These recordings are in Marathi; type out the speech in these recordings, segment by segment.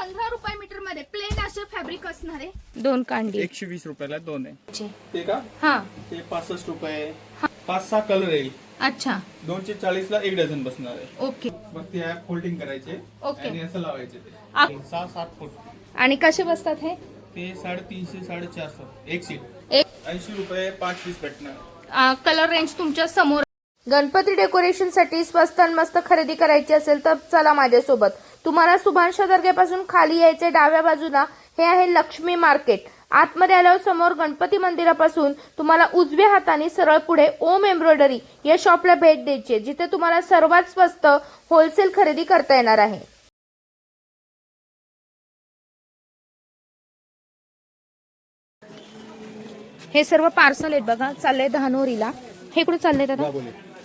पंधरा रुपये मीटरमध्ये प्लेन असं फॅब्रिक असणार आहे. दोन कांडी. एकशे वीस रुपयाला दोन आहे. चे. ते का हा. ते पासष्ट रुपये पाच सहा कलर येईल अच्छा. दोनशे चाळीस ला एक डझन बसणार आहे. ओके. मग ते फोल्डिंग करायचे ओके. आणि असं लावायचे आ- ते सहा सात फूट आणि कसे बसतात हे? ते साडेतीनशे साडेचारशे. एक सीट एक ऐंशी रुपये पाच पीस भेटणार. कलर रेंज तुमच्यासमोर. गणपती डेकोरेशनसाठी स्वस्त आणि मस्त खरेदी करायची असेल तर चला माझ्यासोबत. तुम्हाला सुभाष दर्ग्यापासून खाली यायचे डाव्या बाजूला हे आहे लक्ष्मी मार्केट. आतमध्ये आल्यावर समोर गणपती मंदिरापासून तुम्हाला उजव्या हाताने सरळ पुढे ओम एम्ब्रॉयडरी या शॉपला भेट द्यायची जिथे तुम्हाला सर्वात स्वस्त होलसेल खरेदी करता येणार आहे. हे सर्व पार्सल आहेत बघा चाललंय धानोरीला. हे कुठे चाललंय दादा?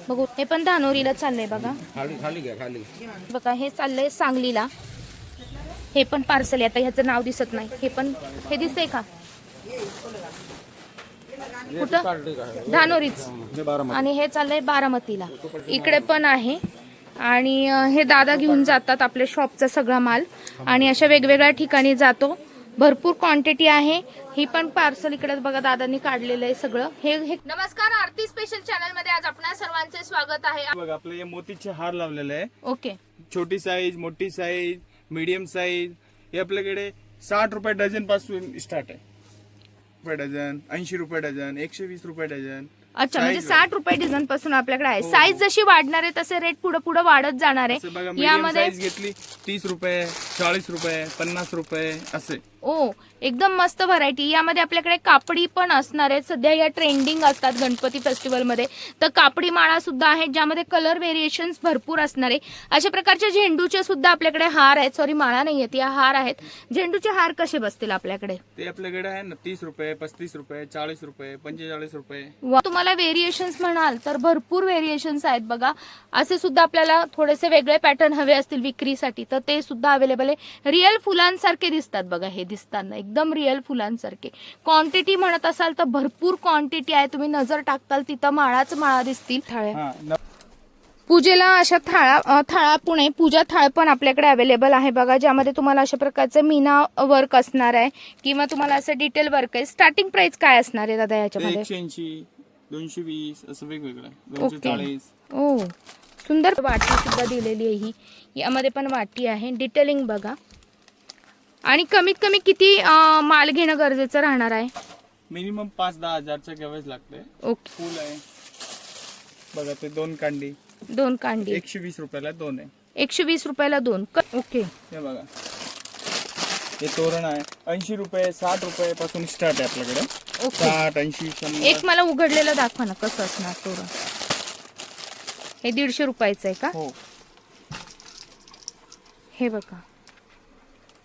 बघू हे पण धानोरीला चाललंय बघा. खाली खाली घ्या खाली बघा हे चाललंय सांगलीला. हे पण पार्सल आहे. आता ह्याचं नाव दिसत नाही. हे पण हे दिसतंय का? कुठं? धानोरीच. आणि हे चाललंय बारामतीला. इकडे पण आहे. आणि हे दादा घेऊन जातात आपल्या शॉपचा सगळा माल. आणि अशा वेगवेगळ्या ठिकाणी जातो. भरपूर क्वांटिटी आहे. ही पण पार्सल इकडे बघा दादांनी काढलेलं आहे सगळं. हे हे नमस्कार आरती स्पेशल चॅनलमध्ये आज आपणा सर्वांचे स्वागत आहे. बघ आपलं हे मोतीचे हार लावलेले आहे. ओके. छोटी साईज मोठी साईज मीडियम साईज हे आपल्याकडे साठ रुपये डझनपासून स्टार्ट आहे. रुपये डझन ऐंशी रुपये डझन एकशे वीस रुपये डझन. अच्छा म्हणजे साठ रुपये डिझाईन पासून आपल्याकडे आहे. साईज जशी वाढणार आहे तसे रेट पुढे पुढे वाढत जाणार आहे. यामध्ये घेतली तीस रुपये चाळीस रुपये पन्नास रुपये असे. ओ एकदम मस्त व्हरायटी यामध्ये आपल्याकडे कापडी पण असणार आहे. सध्या या ट्रेंडिंग असतात गणपती फेस्टिवलमध्ये तर कापडी माळा सुद्धा आहेत ज्यामध्ये कलर व्हेरिएशन भरपूर असणार आहे. अशा प्रकारच्या झेंडूचे सुद्धा आपल्याकडे हार आहेत. सॉरी माळा नाही आहेत. या हार आहेत. झेंडूचे हार कसे बसतील आपल्याकडे? ते आपल्याकडे आहे ना तीस रुपये पस्तीस रुपये चाळीस रुपये पंचेचाळीस रुपये. वा. तुम्हाला व्हेरिएशन्स म्हणाल तर भरपूर व्हेरिएशन्स आहेत बघा. असे सुद्धा आपल्याला थोडेसे वेगळे पॅटर्न हवे असतील विक्रीसाठी. तर ते सुद्धा अवेलेबल आहे. रिअल फुलांसारखे दिसतात बघा हे दिसताना एकदम रिअल फुलांसारखे. क्वांटिटी म्हणत असाल तर भरपूर क्वांटिटी आहे. तुम्ही नजर टाकताल तिथं माळाच माळा दिसतील. थाळ्या हा पूजेला अशा थाळा थाळा पुणे पूजा थाळ पण आपल्याकडे अवेलेबल आहे. बघा ज्यामध्ये तुम्हाला अशा प्रकारचं मीना वर्क असणार आहे किंवा तुम्हाला असं डिटेल वर्क आहे. स्टार्टिंग प्राइस काय असणार आहे दादा याच्यामध्ये? एकशे ऐंशी दोनशे वीस असं वेगवेगळं. आहे. ओके. चाळीस. ओ सुंदर वाटी सुद्धा दिलेली आहे ही. यामध्ये पण वाटी आहे. डिटेलिंग बघा. आणि कमीत कमी किती अ, माल घेणं गरजेचं राहणार आहे? मिनिमम पाच दहा हजारचं घ्यावंच लागतंय ओके. फुल आहे. बघा ते दोन कांडी. दोन कांडी. एकशे वीस रुपयाला दोन आहे. एकशे वीस रुपयाला दोन. क- ओके. हे बघा. हे तोरण आहे. ऐंशी रुपये साठ रुपये पासून स्टार्ट आहे आपल्याकडे. ओके. साठ ऐंशी एक शंभर मला उघडलेलं दाखवा ना कसं असणार तोरण. हे दीडशे रुपयाचं आहे का? हो. हे बघा.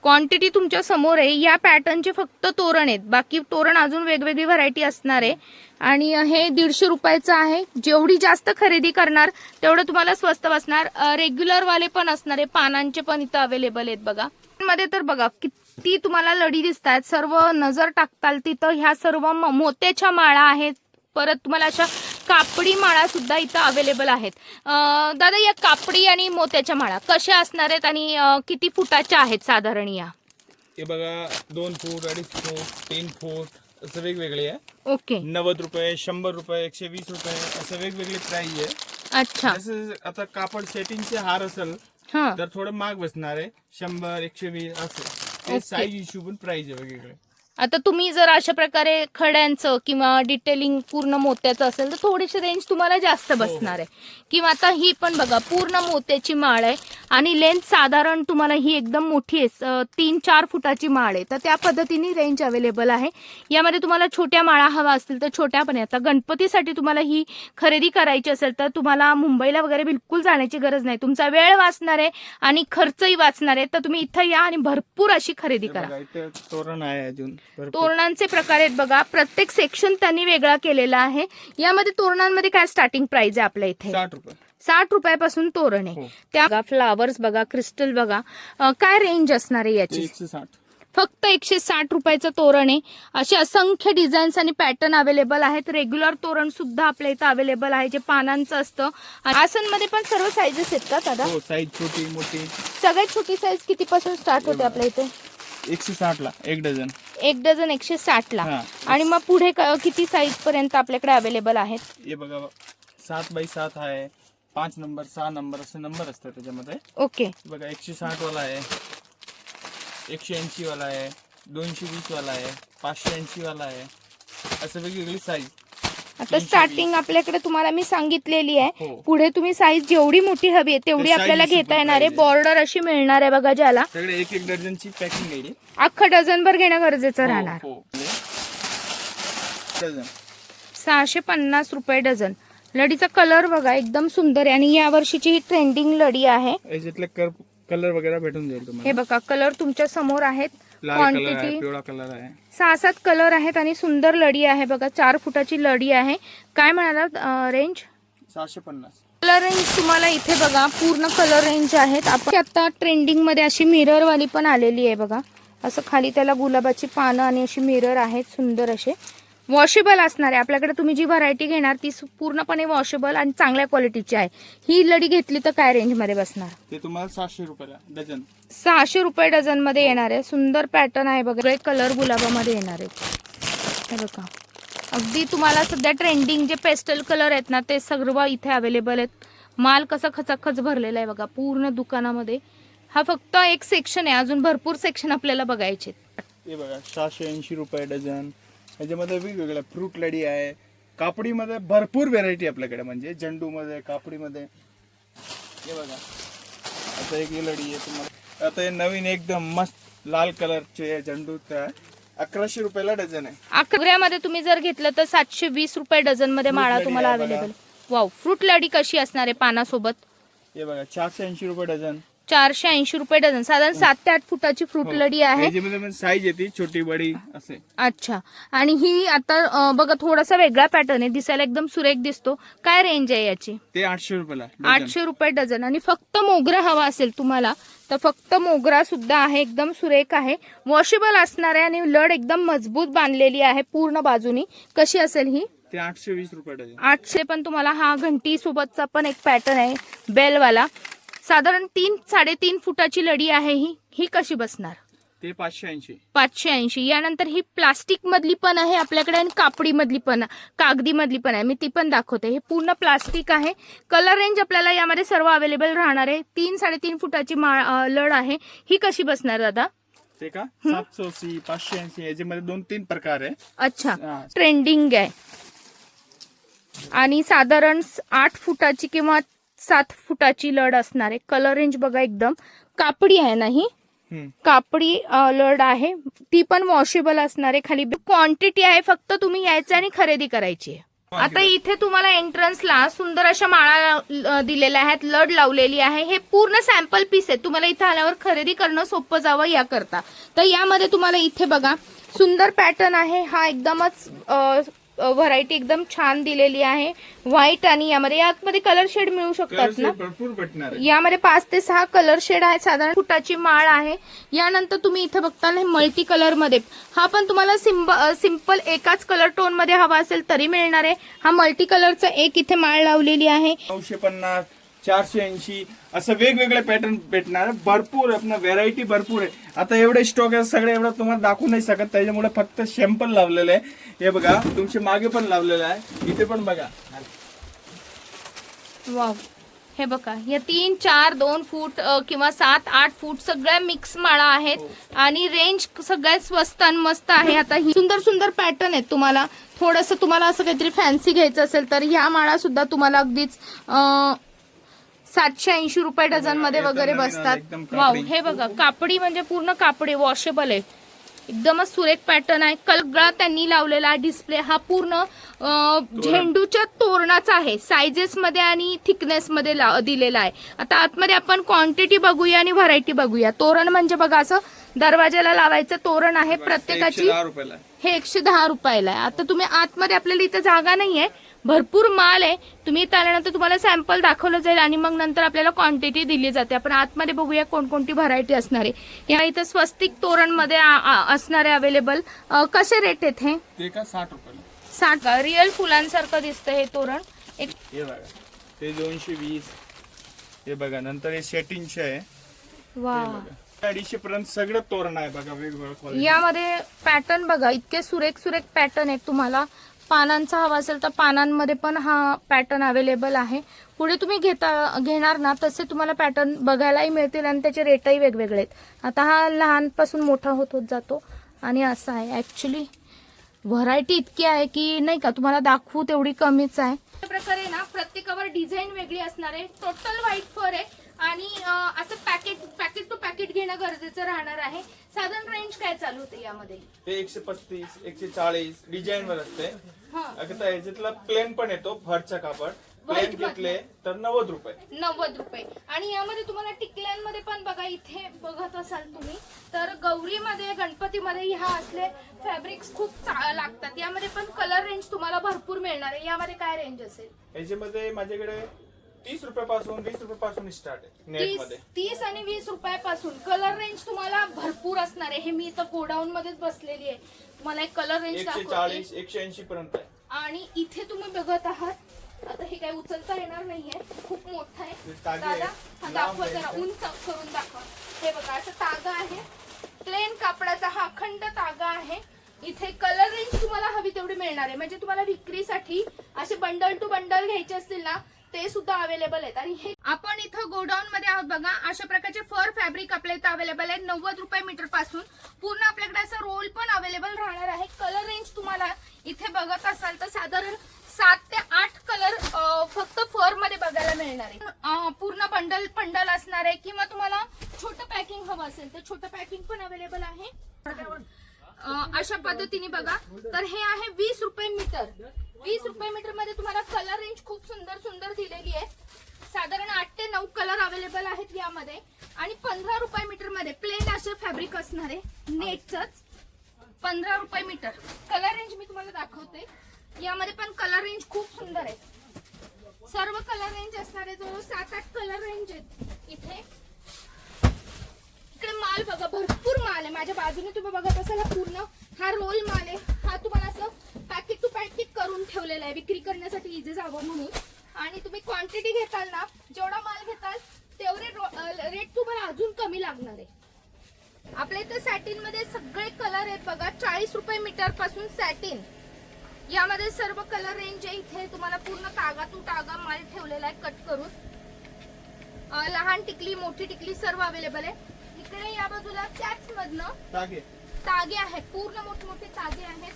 क्वांटिटी तुमच्यासमोर आहे. या पॅटर्नचे फक्त तोरण आहेत. बाकी तोरण अजून वेगवेगळी व्हरायटी असणार आहे. आणि हे दीडशे रुपयाचं आहे. जेवढी जास्त खरेदी करणार तेवढं तुम्हाला स्वस्त बसणार. रेग्युलरवाले पण असणार आहे. पानांचे पण इथं अवेलेबल आहेत बघा. मध्ये तर बघा किती तुम्हाला लढी दिसत आहेत सर्व नजर टाकताल तिथं. ह्या सर्व म- मोत्याच्या माळा आहेत. परत तुम्हाला अशा कापडी माळा सुद्धा इथं अवेलेबल आहेत. दादा या कापडी आणि मोत्याच्या माळा कशा असणार आहेत आणि किती फुटाच्या आहेत साधारण या? हे बघा दोन फूट अडीच फूट तीन फूट असं वेगवेगळे आहे. ओके. नव्वद रुपये शंभर रुपये एकशे वीस रुपये असं वेगवेगळे प्राइस आहे. अच्छा. जसं आता कापड सेटिंगचे हार असेल हा. तर थोडं महाग बसणार आहे. शंभर एकशे वीस असं. साईज इश्यू पण प्राइस आहे वेगवेगळे. आता तुम्ही जर अशा प्रकारे खड्यांचं किंवा डिटेलिंग पूर्ण मोत्याचं असेल तर थोडीशी रेंज तुम्हाला जास्त बसणार आहे. किंवा आता ही पण बघा पूर्ण मोत्याची माळ आहे आणि लेंथ साधारण तुम्हाला ही एकदम मोठी आहे. तीन चार फुटाची माळ आहे. तर त्या पद्धतीने रेंज अवेलेबल आहे. यामध्ये तुम्हाला छोट्या माळा हवा असतील तर छोट्या पण आहे. आता गणपतीसाठी तुम्हाला ही खरेदी करायची असेल तर तुम्हाला मुंबईला वगैरे बिलकुल जाण्याची गरज नाही. तुमचा वेळ वाचणार आहे आणि खर्चही वाचणार आहे. तर तुम्ही इथं या आणि भरपूर अशी खरेदी हे करा. तोरण आहे अजून. तोरणांचे प्रकार आहेत बघा. प्रत्येक सेक्शन त्यांनी वेगळा केलेला आहे. यामध्ये तोरणांमध्ये काय स्टार्टिंग प्राइस आहे आपल्या इथे? साठ रुपये. साठ रुपयापासून तोरण आहे. हो. त्या फ्लावर्स बघा क्रिस्टल बघा. काय रेंज असणार आहे याची? फक्त एकशे साठ रुपयाचं तोरण आहे. असे असंख्य डिझाईन्स आणि पॅटर्न अवेलेबल आहेत. रेग्युलर तोरण सुद्धा आपल्या इथं अवेलेबल आहे जे पानांचं असतं. आसनमध्ये पण सर्व साईजेस आहेत का दादा? हो साईज छोटी मोठी. सगळ्यात छोटी साईज कितीपासून स्टार्ट होते आपल्या इथे? एकशे साठ ला एक डझन. एक डझन एकशे साठ ला हा. आणि मग पुढे क- किती साईज पर्यंत आपल्याकडे अवेलेबल आहेत? हे बघा सात बाय सात आहे. पाच नंबर सहा नंबर असे नंबर असतात त्याच्यामध्ये. ओके. हे बघा एकशे साठ वाला आहे. एकशे ऐंशी वाला आहे. दोनशे वीस वाला आहे. पाचशे ऐंशी वाला आहे. असं वेगवेगळी साईज आता स्टार्टिंग आपल्याकडे तुम्हाला मी सांगितलेली आहे. हो. पुढे तुम्ही साईज जेवढी मोठी हवी आहे तेवढी आपल्याला घेता येणार आहे. बॉर्डर अशी मिळणार आहे बघा ज्याला. एक एक डझनची पॅकिंग अख्खं डझनभर घेणं गरजेचं राहणार. हो, हो. डझन. सहाशे पन्नास रुपये डझन. लढीचा कलर बघा एकदम सुंदर आहे. आणि या वर्षीची ही ट्रेंडिंग लढी आहे. कलर वगैरे भेटून जाईल हे बघा कलर तुमच्यासमोर आहेत. लाल कलर आहे क्वांटिटी पिवळा कलर आहे. सहा सात कलर आहेत आणि सुंदर लढी आहे बघा चार फुटाची लढी आहे. काय म्हणाला रेंज सहाशे पन्नास. कलर रेंज तुम्हाला इथे बघा पूर्ण कलर रेंज आहेत. आपण आता ट्रेंडिंगमध्ये अशी मिरर वाली पण आलेली आहे बघा. असं खाली त्याला गुलाबाची पानं आणि अशी मिरर आहेत सुंदर असे. वॉशेबल असणार आहे. आपल्याकडे तुम्ही जी व्हरायटी घेणार ती पूर्णपणे वॉशेबल आणि चांगल्या क्वालिटीची आहे. ही लढी घेतली तर काय रेंजमध्ये बसणार? ते तुम्हाला रुपयाला डझन. सहाशे रुपये डझनमध्ये येणार आहे. सुंदर पॅटर्न आहे बघा. सगळे कलर गुलाबामध्ये येणार आहेत हे बघा. अगदी तुम्हाला सध्या ट्रेंडिंग जे पेस्टल कलर आहेत ना ते सर्व इथे अवेलेबल आहेत. माल कसा खचाखच भरलेला आहे बघा. पूर्ण दुकानामध्ये. हा फक्त एक सेक्शन आहे. अजून भरपूर सेक्शन आपल्याला बघायचे हे बघा सहाशे ऐंशी रुपये डझन. याच्यामध्ये वेगवेगळ्या फ्रूट लडी आहे. कापडीमध्ये भरपूर व्हेरायटी आपल्याकडे. म्हणजे झेंडूमध्ये कापडीमध्ये. हे बघा. आता एक लढी आहे तुम्हाला. आता हे नवीन एकदम मस्त लाल कलरचे झेंडू अकराशे रुपयाला डझन आहे. अकरामध्ये तुम्ही जर घेतलं तर सातशे वीस रुपये डझनमध्ये माळा लडी तुम्हाला आहे बघा. अवेलेबल वाव फ्रूट लडी कशी असणार आहे पानासोबत? हे बघा चारशे ऐंशी रुपये डझन. चारशे ऐंशी रुपये डझन. साधारण सात ते आठ फुटाची फ्रूट हो. लडी आहे. साईज येते छोटी बडी असे. अच्छा. आणि ही आता बघा थोडासा वेगळा पॅटर्न आहे. दिसायला एकदम सुरेख दिसतो. काय रेंज आहे याची? ते आठशे रुपयाला. आठशे रुपये डझन. आणि फक्त मोगरा हवा असेल तुम्हाला तर फक्त मोगरा सुद्धा आहे. एकदम सुरेख आहे. वॉशेबल असणार आहे आणि लड एकदम मजबूत बांधलेली आहे पूर्ण बाजूनी. कशी असेल ही? ते आठशे वीस रुपये आठशे पण तुम्हाला हा घंटी सोबतचा पण एक पॅटर्न आहे. बेलवाला साधारण तीन साडेतीन फुटाची लढी आहे ही. ही कशी बसणार? ते पाचशे ऐंशी. पाचशे ऐंशी. यानंतर ही प्लास्टिक मधली पण आहे आपल्याकडे आणि कापडी मधली पण कागदी मधली पण आहे. मी ती पण दाखवते. हे पूर्ण प्लास्टिक आहे. कलर रेंज आपल्याला यामध्ये सर्व अवेलेबल राहणार आहे. तीन साडेतीन फुटाची लढ आहे. ही कशी बसणार दादा? ते का? ऐंशी पाचशे ऐंशी. याच्यामध्ये दोन तीन प्रकार आहे. अच्छा. ट्रेंडिंग आहे. आणि साधारण आठ फुटाची किंवा सात फुटाची लढ असणार आहे. कलर रेंज बघा एकदम. कापडी आहे ना ही. कापडी लड आहे. ती पण वॉशेबल असणार आहे खाली. क्वांटिटी आहे फक्त तुम्ही यायचं आणि खरेदी करायची आहे. आता इथे तुम्हाला एंट्रन्सला सुंदर अशा माळा दिलेल्या आहेत. लड लावलेली आहे. हे पूर्ण सॅम्पल पीस आहे तुम्हाला इथे आल्यावर खरेदी करणं सोपं जावं याकरता. तर यामध्ये तुम्हाला इथे बघा. सुंदर पॅटर्न आहे. हा एकदमच व्हरायटी एकदम छान दिलेली आहे. व्हाईट आणि यामध्ये यामध्ये कलर शेड मिळू शकतात ना? भरपूर भेटणार आहे. यामध्ये पाच ते सहा कलर शेड आहेत. साधारण फुटाची माळ आहे. यानंतर तुम्ही इथे बघताल हे मल्टी कलरमध्ये. हा पण तुम्हाला सिंब सिंपल एकाच कलर टोनमध्ये हवा असेल तरी मिळणार आहे. हा मल्टी कलरचा एक इथे माळ लावलेली आहे. नऊशे पन्नास चारशे ऐंशी असं वेगवेगळे पॅटर्न भेटणार. भरपूर आपण व्हेरायटी भरपूर आहे. आता एवढे स्टॉक आहे सगळे एवढं तुम्हाला दाखवू नाही शकत. त्याच्यामुळे फक्त सॅम्पल लावलेलं आहे. हे बघा तुमच्या मागे पण लावलेलं आहे. इथे पण बघा. वाव हे बघा या तीन चार दोन फूट किंवा सात आठ फूट सगळ्या मिक्स माळा आहेत. आणि रेंज सगळ्यात स्वस्त आणि मस्त आहे. आता ही सुंदर सुंदर पॅटर्न आहेत तुम्हाला. थोडस तुम्हाला असं काहीतरी फॅन्सी घ्यायचं असेल तर ह्या माळा सुद्धा तुम्हाला अगदीच सातशे ऐंशी रुपये डझनमध्ये वगैरे बसतात. वाव. हे बघा कापडी म्हणजे पूर्ण कापडी वॉशेबल आहे. एकदमच सुरेख पॅटर्न आहे. कलगळा त्यांनी लावलेला डिस्प्ले हा पूर्ण झेंडूच्या तोरणाचा आहे. सायझेस मध्ये आणि थिकनेस मध्ये ला- दिलेला आहे. आता आतमध्ये आपण क्वांटिटी बघूया आणि व्हरायटी बघूया. तोरण म्हणजे बघा असं दरवाजाला लावायचं तोरण आहे प्रत्येकाची. हे एकशे दहा रुपयाला आहे. आता तुम्ही आतमध्ये आपल्याला इथं जागा नाहीये. भरपूर माल आहे. तुम्ही इथं आल्यानंतर तुम्हाला सॅम्पल दाखवलं जाईल आणि मग नंतर आपल्याला क्वांटिटी दिली जाते. आपण आतमध्ये बघूया कोणकोणती व्हरायटी असणार आहे. या इथं स्वस्तिक तोरणमध्ये असणारे अवेलेबल कसे रेट आहेत हे? साठ रुपयाला साठ रिअल फुलांसारखं दिसतं हे तोरण. एक हे बघा. ते दोनशे वीस. हे बघा नंतर हे सेटिंगचे आहे. वा अडीचशे पर्यंत सगळं तोरण आहे बघा वेगवेगळं. यामध्ये पॅटर्न बघा इतके सुरेख सुरेख पॅटर्न आहेत तुम्हाला. पानांचा हवा असेल तर पानांमध्ये पण हा पॅटर्न अवेलेबल आहे. पुढे तुम्ही घेता घेणार ना तसे तुम्हाला पॅटर्न बघायलाही मिळतील आणि त्याचे रेटही वेगवेगळे आहेत. आता हा लहानपासून मोठा होत होत जातो आणि असं आहे. ऍक्च्युली व्हरायटी इतकी आहे की नाही का तुम्हाला दाखवू तेवढी कमीच आहे. प्रकारे ना प्रत्येकावर डिझाईन वेगळी असणार आहे. टोटल व्हाईट फर आहे. आणि असं पॅकेट पॅकेट टू पॅकेट घेणं गरजेचं राहणार आहे. साधारण रेंज काय चालू होते यामध्ये? ते एकशे पस्तीस एकशे चाळीस डिझाईन वर असते. हा. आता याच्यातला प्लेन पण येतो भरचा कापड. प्लेन घेतले तर नव्वद रुपये. नव्वद रुपये. आणि यामध्ये तुम्हाला टिकल्यांमध्ये पण बघा इथे बघत असाल तुम्ही तर गौरीमध्ये गणपतीमध्ये ह्या असले फॅब्रिक्स खूप लागतात. यामध्ये पण कलर रेंज तुम्हाला भरपूर मिळणार आहे. यामध्ये काय रेंज असेल? याच्यामध्ये माझ्याकडे तीस रुपयापासून वीस रुपयापासून स्टार्ट आहे नेट तीसमध्ये. तीस आणि वीस रुपयापासून. कलर रेंज तुम्हाला भरपूर असणार आहे. हे मी इथं गोडाऊन मध्येच बसलेली आहे. तुम्हाला एक कलर रेंज एकशे दाखवते. चाळीस एकशे ऐंशी पर्यंत आहे. आणि इथे तुम्ही बघत आहात. आता हे काय उचलता येणार नाहीये. खूप मोठं आहे. तागे दादा आहेत. हा लांब दाखवा जरा. उंच करून दाखवा. हे बघा असं तागा आहे. प्लेन कापडाचा हा अखंड तागा आहे. इथे कलर रेंज तुम्हाला हवी तेवढी मिळणार आहे. म्हणजे तुम्हाला विक्रीसाठी असे बंडल टू बंडल घ्यायचे असतील ना ते सुद्धा अवेलेबल आहेत. आणि हे आपण इथं गोडाऊन मध्ये आहोत बघा अशा प्रकारचे फर फॅब्रिक आपल्या इथं अवेलेबल आहेत. नव्वद रुपये मीटरपासून. पूर्ण आपल्याकडे असं रोल पण अवेलेबल राहणार आहे. कलर रेंज तुम्हाला इथे बघत असाल तर साधारण सात ते आठ कलर फक्त फरमध्ये बघायला मिळणार आहे. पूर्ण बंडल बंडल असणार आहे किंवा तुम्हाला छोटं पॅकिंग हवं असेल तर छोटं पॅकिंग पण अवेलेबल आहे. अशा पद्धतीने बघा. तर हे आहे वीस रुपये मीटर वीस रुपये मीटरमध्ये तुम्हाला कलर रेंज खूप सुंदर सुंदर दिलेली आहे. साधारण आठ ते नऊ कलर अवेलेबल आहेत यामध्ये. आणि पंधरा रुपये मीटरमध्ये प्लेन असे फॅब्रिक असणार आहे नेटच पंधरा रुपये मीटर कलर रेंज मी तुम्हाला दाखवते. यामध्ये पण कलर रेंज खूप सुंदर आहे. सर्व कलर रेंज असणारे जवळ सात आठ कलर रेंज आहेत इथे. इकडे माल बघा भरपूर माल आहे. माझ्या बाजूने तुम्ही बघत असाल हा पूर्ण हा रोल माल आहे. हा तुम्हाला असं पॅकेट टू पॅकेट करून ठेवलेला आहे. विक्री करण्यासाठी इझी जावं म्हणून. आणि तुम्ही क्वांटिटी घेताल ना जेवढा माल घेताल तेवढे रेट तुम्हाला अजून कमी लागणार आहे. आपल्या इथे सॅटिनमध्ये सगळे कलर आहेत बघा. चाळीस रुपये मीटरपासून सॅटिन यामध्ये सर्व कलर रेंज आहे. इथे तुम्हाला पूर्ण तागा टू तागा माल ठेवलेला आहे कट करून. लहान टिकली मोठी टिकली सर्व अवेलेबल आहे. इकडे या बाजूला त्याच मधनं तागे. तागे आहेत. पूर्ण मोठमोठे तागे आहेत.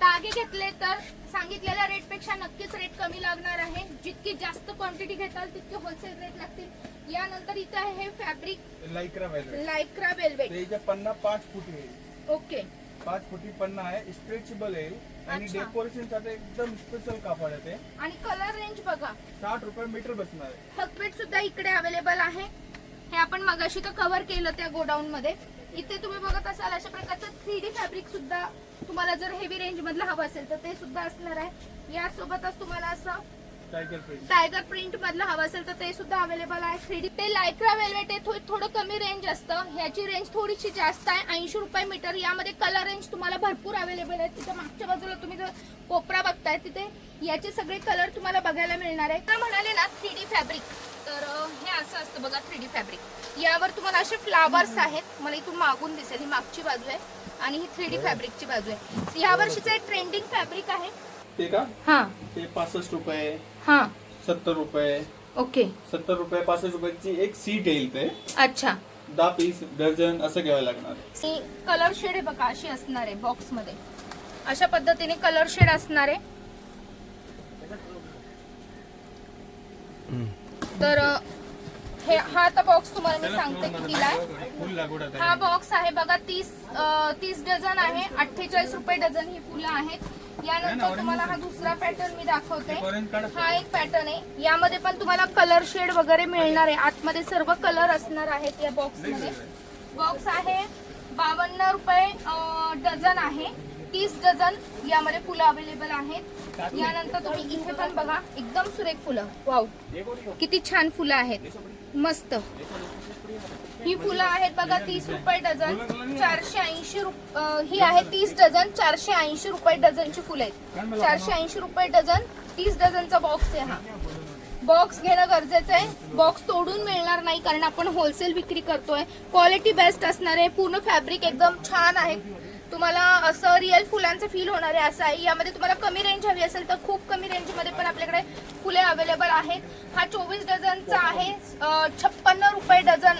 तागे घेतले तर सांगितलेल्या रेटपेक्षा नक्कीच रेट कमी लागणार आहे. जितकी जास्त क्वांटिटी घेताल तितके होलसेल रेट लागतील. यानंतर इथं आहे fabric lycra velvet lycra velvet पन्ना पाच फुटी आहे. ओके पाच फुटी पन्ना आहे. स्ट्रेचेबल आहे. आणि अच्छा. डेकोरेशनसाठी एकदम स्पेशल कापड आहे ते. आणि कलर रेंज बघा. साठ रुपये मीटर बसणार आहे. हकबेट सुद्धा इकडे अवेलेबल आहे. हे आपण मगाशी तर कव्हर केलं त्या गोडाऊन मध्ये. इथे तुम्ही बघत असाल अशा प्रकारचं थ्री डी फॅब्रिक सुद्धा तुम्हाला जर हेवी रेंज मधलं हवं असेल तर ते सुद्धा असणार आहे. यासोबतच तुम्हाला असं टायगर प्रिंट मधलं हवं असेल तर ते सुद्धा अवेलेबल आहे थ्री डी ते लायक्रा वेल्वेट आहे थोडं कमी रेंज असतं. ह्याची रेंज थोडीशी जास्त आहे ऐंशी रुपये मीटर यामध्ये कलर रेंज तुम्हाला भरपूर अवेलेबल आहे तिथे मागच्या बाजूला तुम्ही जर कोपरा बघताय तिथे याचे सगळे कलर तुम्हाला बघायला मिळणार आहे. तर म्हणाले ना थ्री डी फॅब्रिक तर हे असं असतं बघा थ्री डी फॅब्रिक. यावर तुम्हाला असे फ्लावर्स आहेत. मला इथून मागून दिसेल. ही मागची बाजू आहे आणि ही थ्री डी फॅब्रिकची बाजू आहे. या वर्षीचं ट्रेंडिंग फॅब्रिक आहे ते का? हा. ते पासष्ट रुपये हा. सत्तर रुपये. ओके. सत्तर रुपये पासष्ट रुपयाची एक सीट येईल ते. अच्छा. दहा पीस डझन असं घ्यावं लागणार. कलर शेड आहे बघा अशी असणार आहे बॉक्समध्ये अशा पद्धतीने कलर शेड असणार आहे. तर हे हा आता बॉक्स तुम्हाला मी सांगते कितीला आहे हा बॉक्स आहे बघा तीस तीस डझन आहे अठ्ठेचाळीस रुपये डझन ही फुलं आहेत. यानंतर तुम्हाला हा दुसरा पॅटर्न मी दाखवते. हा एक पॅटर्न आहे. यामध्ये पण तुम्हाला कलर शेड वगैरे मिळणार आहे. आतमध्ये सर्व कलर असणार आहेत या बॉक्समध्ये. बॉक्स आहे. बावन्न रुपये डझन आहे. तीस डझन यामध्ये फुलं अवेलेबल आहेत. यानंतर तुम्ही इथे पण बघा एकदम सुरेख फुलं. वाव किती छान फुलं आहेत. मस्त. ही फुलं आहेत बघा तीस रुपये डझन. चारशे ऐंशी ही आहे तीस डझन. चारशे ऐंशी रुपये डझनची फुलं आहेत. चारशे ऐंशी रुपये डझन तीस डझनचा बॉक्स आहे हा. बॉक्स घेणं गरजेचं आहे. बॉक्स तोडून मिळणार नाही कारण आपण होलसेल विक्री करतोय. क्वालिटी बेस्ट असणार आहे. पूर्ण फॅब्रिक एकदम छान आहे. तुम्हाला असं रिअल फुलांचं फील होणार आहे असं आहे. यामध्ये तुम्हाला कमी रेंज हवी असेल तर खूप कमी रेंजमध्ये पण आपल्याकडे फुले अवेलेबल आहेत. हा चोवीस डझनचा आहे. छप्पन्न रुपये डझन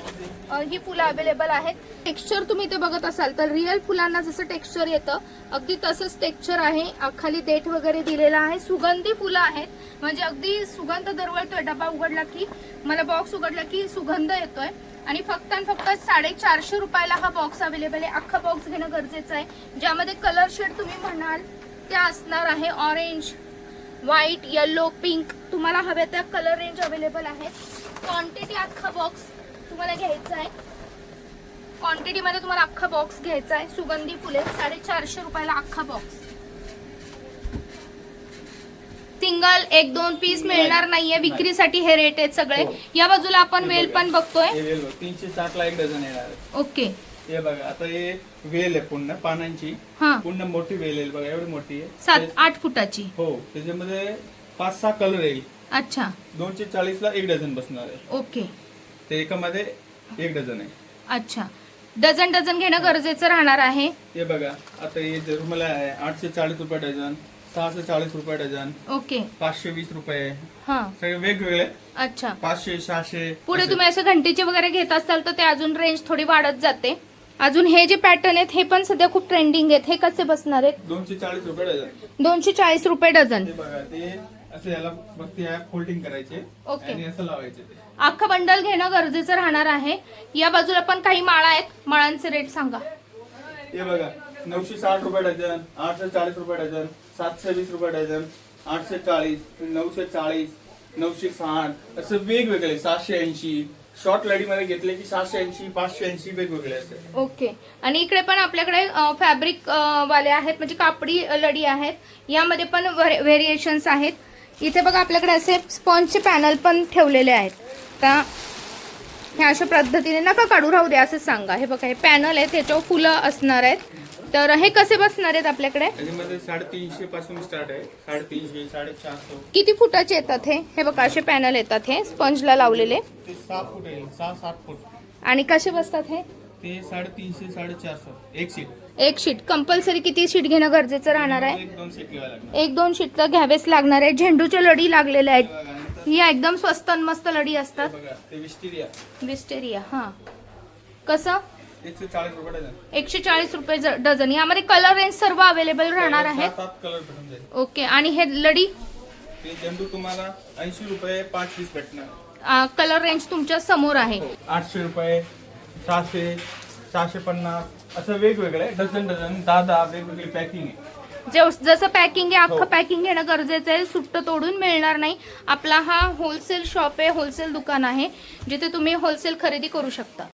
ही फुलं अवेलेबल आहेत. टेक्स्चर तुम्ही इथे बघत असाल तर रिअल फुलांना जसं टेक्स्चर येतं अगदी तसंच टेक्स्चर आहे. खाली देठ वगैरे दिलेला आहे. सुगंधी फुलं आहेत. म्हणजे अगदी सुगंध दरवळतोय. डबा उघडला की मला बॉक्स उघडला की सुगंध येतोय. आणि फक्त आणि फक्त साडेचारशे रुपयाला हा बॉक्स अवेलेबल आहे. अख्खा बॉक्स घेणं गरजेचं आहे. ज्यामध्ये कलर शेड तुम्ही म्हणाल त्या असणार आहे ऑरेंज व्हाईट येलो पिंक तुम्हाला हव्या त्या कलर रेंज अवेलेबल आहेत. क्वांटिटी अख्खा बॉक्स तुम्हाला घ्यायचा आहे. क्वांटिटीमध्ये तुम्हाला अख्खा बॉक्स घ्यायचा आहे. सुगंधी फुले साडेचारशे रुपयाला अख्खा बॉक्स सिंगल एक दोन पीस मिळणार नाहीये विक्रीसाठी हे रेट आहेत सगळे. या बाजूला आपण वेल पण बघतोय. हे वेल बघ, तीनशे साठ ला एक डझन येणार आहे. ओके. हे बघा आता हे वेल आहे पूर्ण पानांची. हा. पूर्ण मोठी वेल आहे. बघा एवढी मोठी आहे. सात ते- आठ फुटाची. हो त्याच्यामध्ये पाच सहा कलर येईल. अच्छा. दोनशे चाळीस ला एक डझन बसणार आहे. ओके. ते एकामध्ये एक डझन आहे. अच्छा. डझन डझन घेणं गरजेचं राहणार आहे. हे बघा आता हे जर्मला आहे आठशे चाळीस रुपये डझन. सहाशे चाळीस रुपये डझन. ओके. पाचशे वीस रुपये. हा. सगळे वेगवेगळे. अच्छा. पाचशे सहाशे पुढे. तुम्ही असे घंटीचे वगैरे घेत असाल तर ते अजून रेंज थोडी वाढत जाते. अजून हे जे पॅटर्न आहेत हे पण सध्या खूप ट्रेंडिंग आहेत. हे कसे बसणार आहेत? दोनशे चाळीस रुपये डझन. दोनशे चाळीस रुपये डझन. ते बघा ते असं याला बघते फोल्डिंग करायचे ओके. आणि असं लावायचे ते. अख्खं बंडल घेणं गरजेचं राहणार आहे. या बाजूला पण काही माळा आहेत. माळांचे रेट सांगा. हे बघा नऊशे साठ रुपये डझन आठशे चाळीस रुपये डझन. सातशे वीस रुपये डझन आठशे चाळीस नऊशे चाळीस नऊशे साठ असं वेगवेगळे सातशे ऐंशी. शॉर्टमध्ये घेतले की सातशे ऐंशी पाचशे ऐंशी वेगवेगळे असते ओके. आणि इकडे पण आपल्याकडे फॅब्रिक वाले आहेत म्हणजे कापडी लडी आहेत. यामध्ये पण व्हेरिएशन्स आहेत. इथे बघा आपल्याकडे असे स्पॉन्जचे पॅनल पण ठेवलेले आहेत. तर हे अशा पद्धतीने नका काढू राहू द्या असं सांगा. हे बघा हे पॅनल आहे त्याच्यावर फुलं असणार आहेत. तर हे कसे बसणार आहेत आपल्याकडे? त्याच्यामध्ये साडेतीनशे पासून स्टार्ट आहे. साडेतीनशे साडेचारशे. किती फुटाचे येतात हे? हे बघा असे पॅनल येतात हे स्पंजला लावलेले. ते सहा फूट येईल सहा सात फूट. आणि कसे बसतात हे? ते साडेतीनशे साडेचारशे. एक सीट एक शीट कंपल्सरी किती शीट घेणं गरजेचं राहणार आहे? एक दोन सीट घ्यावा लागणार. एक दोन शीट तर घ्यावेच लागणार आहे. झेंडूच्या लढी लागलेल्या आहेत. या एकदम स्वस्त आणि मस्त लढी असतात. हे विस्टिरिया. हा. कसं? एकशे चाळीस रुपये डझन. यामध्ये कलर रेंज सर्व अवेलेबल राहणार कलर भेटून जाईल. ओके आणि हे लढी झेंडू तुम्हाला ऐंशी रुपये पाच पीस भेटणार. कलर रेंज तुमच्यासमोर आहे. आठशे रुपये सहाशे सहाशे पन्नास असं वेगवेगळे डझन डझन दहा दहा वेगवेगळी पॅकिंग आहे. जसं पॅकिंग आहे अख्खं हो. पॅकिंग घेणं गरजेचं आहे. सुट्ट तोडून मिळणार नाही. आपला हा होलसेल शॉप आहे होलसेल दुकान आहे जिथे तुम्ही होलसेल खरेदी करू शकता.